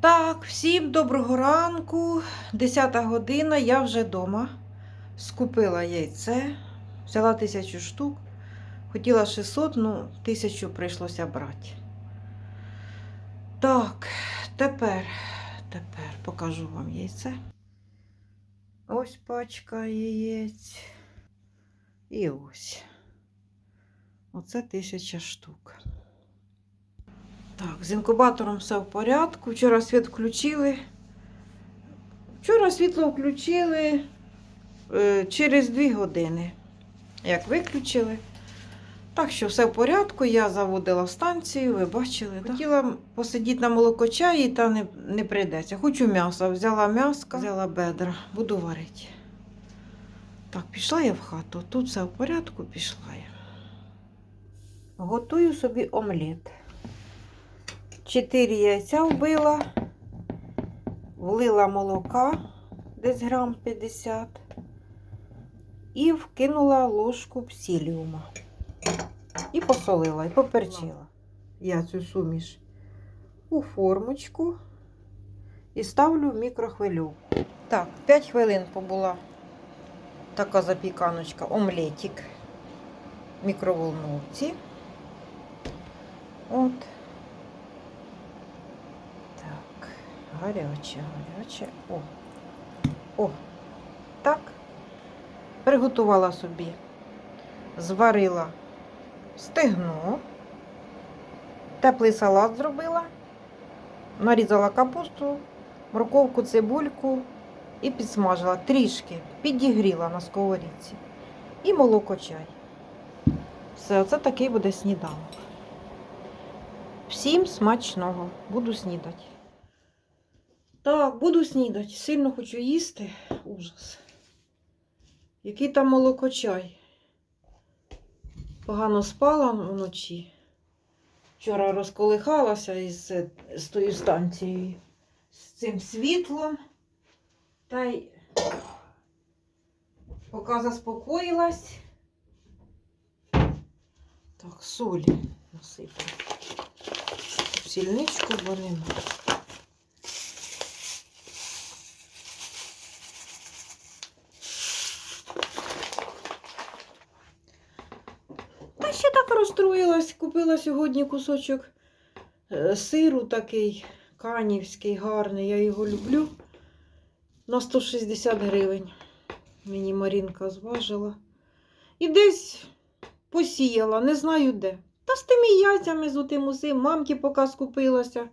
Так, всім доброго ранку. 10 година, я вже вдома. Скупила яйце, взяла тисячу штук. Хотіла 600, ну, тисячу прийшлося брати. Так, тепер, тепер покажу вам яйце. Ось пачка яєць. І ось. Оце тисяча штук. Так, з інкубатором все в порядку. Вчора світ включили. Вчора світло включили е, через 2 години. Як виключили. Так що все в порядку. Я заводила станцію, ви бачили. Да? Хотіла посидіти на молокочаї, та не, не прийдеться. Хочу м'ясо. Взяла м'яско, взяла бедра, буду варити. Так, пішла я в хату. Тут все в порядку, пішла я. Готую собі омлет. Чотири яйця вбила, влила молока десь грам 50 і вкинула ложку псіліума. І посолила, і поперчила я цю суміш у формочку і ставлю в мікрохвильовку. Так, 5 хвилин побула така запіканочка, омлетик в мікроволновці. От. Так, гаряче, гаряче. О. О. Так. Приготувала собі. Зварила стегно. Теплий салат зробила. Нарізала капусту, морковку, цибульку і підсмажила трішки, підігріла на сковорідці. І молоко чай. Все, оце такий буде сніданок. Всім смачного. Буду снідати. Так, буду снідати. Сильно хочу їсти. Ужас. Який там молокочай. Погано спала вночі. Вчора розколихалася із, з тою станцією, з цим світлом. Та й поки заспокоїлась. Так, солі насипаю сільничку, бо нема. Та ще так розстроїлась, купила сьогодні кусочок е, сиру такий канівський, гарний, я його люблю. На 160 гривень. Мені Марінка зважила. І десь посіяла, не знаю де. Та з тими яйцями, з отим усім, мамки поки скупилася.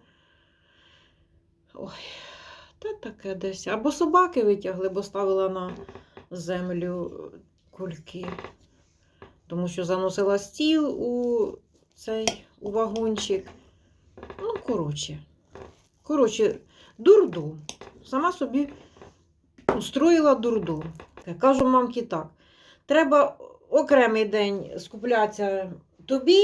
Ой, та таке десь. Або собаки витягли, бо ставила на землю кульки. Тому що заносила стіл у цей у вагончик. Ну, коротше. Коротше, дурдом. Сама собі устроїла дурдом. Кажу мамки так. Треба окремий день скуплятися тобі,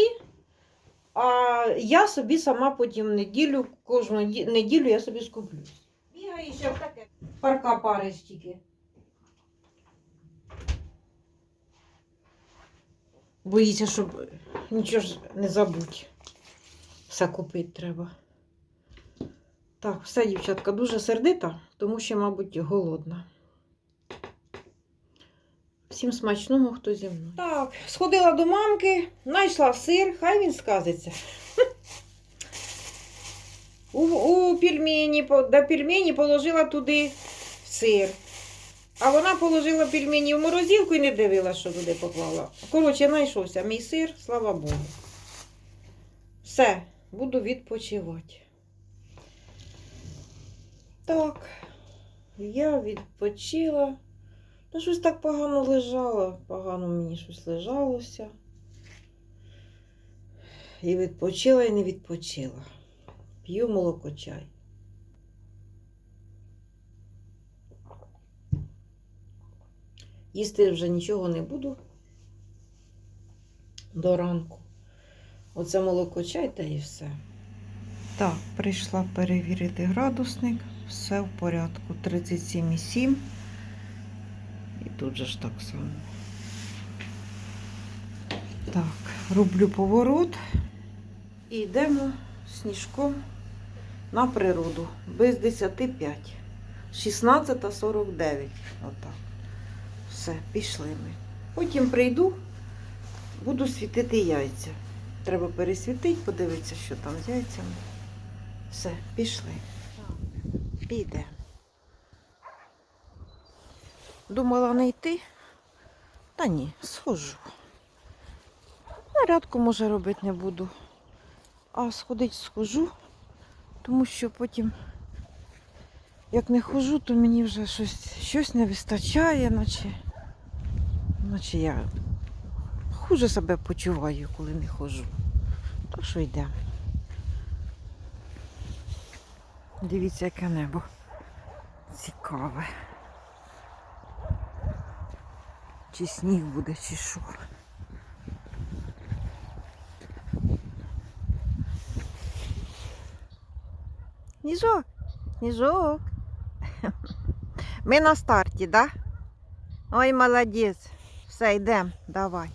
а я собі сама потім неділю, кожну неділю я собі скуплюсь. Бігає ще в таке. Парка париш тільки. Боїться, щоб нічого ж не забудь. Все купити треба. Так, все, дівчатка, дуже сердита, тому що, мабуть, голодна. Всім смачного, хто зі мною. Так, сходила до мамки, знайшла сир, хай він сказиться. У, у пельмені, до пельмені положила туди сир. А вона положила пельмені в морозилку і не дивилася, що туди поклала. Коротше, знайшовся мій сир, слава Богу. Все, буду відпочивати. Так, я відпочила. Та щось так погано лежало, погано мені щось лежалося. І відпочила, і не відпочила. П'ю молоко чай. Їсти вже нічого не буду до ранку. Оце молоко чай та і все. Так, прийшла перевірити градусник. Все в порядку. 37,7. І тут же ж так само. Так, роблю поворот і йдемо сніжком на природу. Без 10.5. 16.49. Отак. Все, пішли ми. Потім прийду, буду світити яйця. Треба пересвітити, подивитися, що там з яйцями. Все, пішли. Піде. Думала не йти. Та ні, схожу. Нарядку, може, робити не буду. А сходить схожу, тому що потім, як не хожу, то мені вже щось, щось не вистачає, наче, наче я хуже себе почуваю, коли не хожу. Так що йдемо. Дивіться, яке небо цікаве. Чи сніг буде, чи що. Сніжок, сніжок. Ми на старті, да? Ой, молодець. Все, йдемо, давай.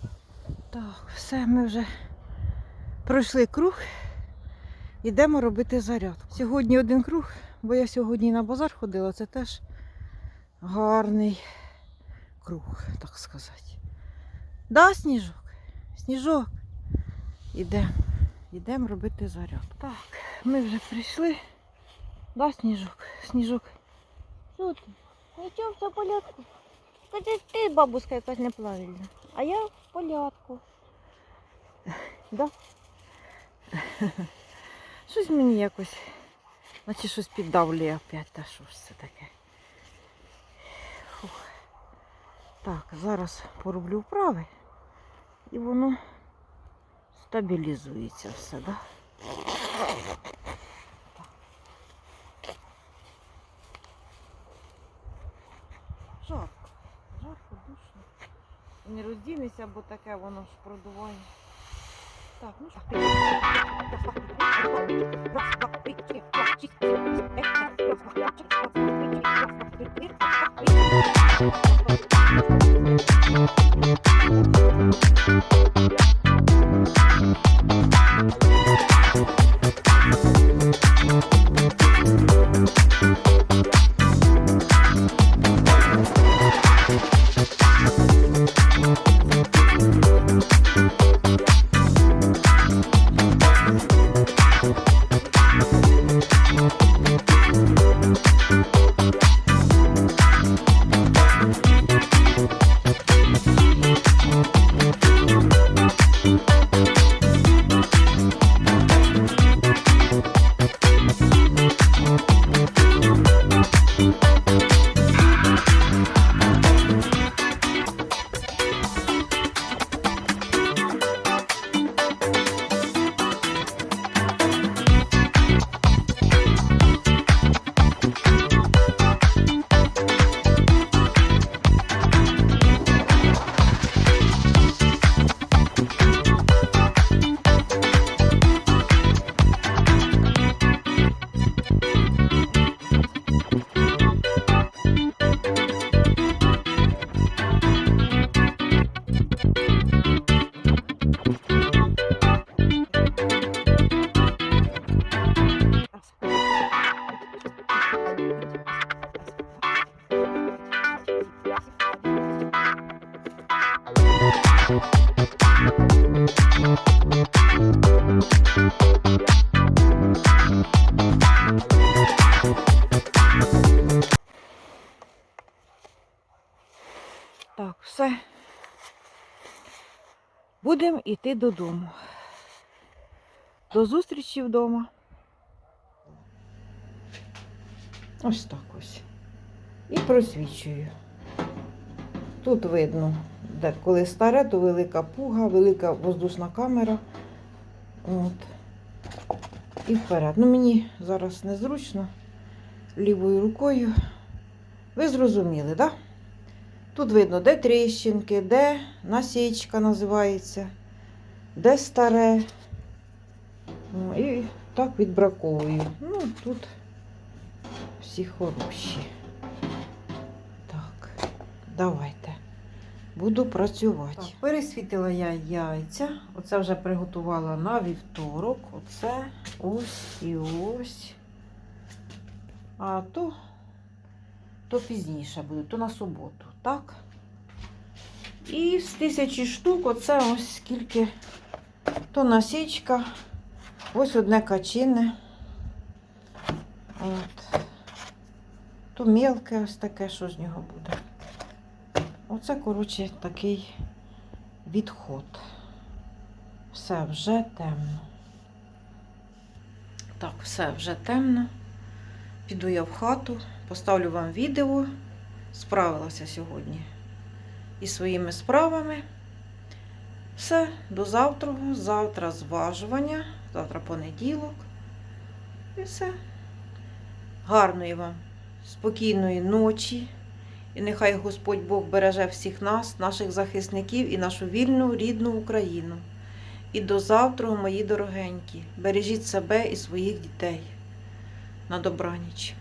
Так, все, ми вже пройшли круг. Йдемо робити зарядку. Сьогодні один круг, бо я сьогодні на базар ходила, це теж гарний круг, так сказати. Да, сніжок? Сніжок. Ідемо. Йдемо робити зарядку. Так, ми вже прийшли. Да, сніжок, сніжок. Що ти? Нічого, все в порядку. Скажи, ти бабуська якась неправильна. А я в порядку. Да? Щось мені якось, наче щось піддавлює опять, та що ж це таке. Фух. Так, зараз пороблю вправи і воно стабілізується все, да? І Не бо таке воно ж продуває. Так, ну що. Раз, два, все. Будемо йти додому. До зустрічі вдома. Ось так ось. І просвічую. Тут видно, де коли старе, то велика пуга, велика воздушна камера. От. І вперед. Ну, мені зараз незручно лівою рукою. Ви зрозуміли, так? Да? Тут видно, де тріщинки, де насічка називається, де старе. Ну, І так відбраковую. Ну, тут всі хороші. Так, давайте. Буду працювати. Так, пересвітила я яйця. Оце вже приготувала на вівторок. Оце ось і ось. А то, то пізніше буде, то на суботу, так? І з тисячі штук, оце ось скільки то насічка, ось одне качине. От. То мелке ось таке, що з нього буде. Оце, коротше, такий відход. Все вже темно. Так, все вже темно. Піду я в хату, поставлю вам відео. Справилася сьогодні із своїми справами. Все, до завтра. Завтра зважування, завтра понеділок. І все. Гарної вам, спокійної ночі. І нехай Господь Бог береже всіх нас, наших захисників і нашу вільну рідну Україну. І до завтра, мої дорогенькі, бережіть себе і своїх дітей. На добраніч.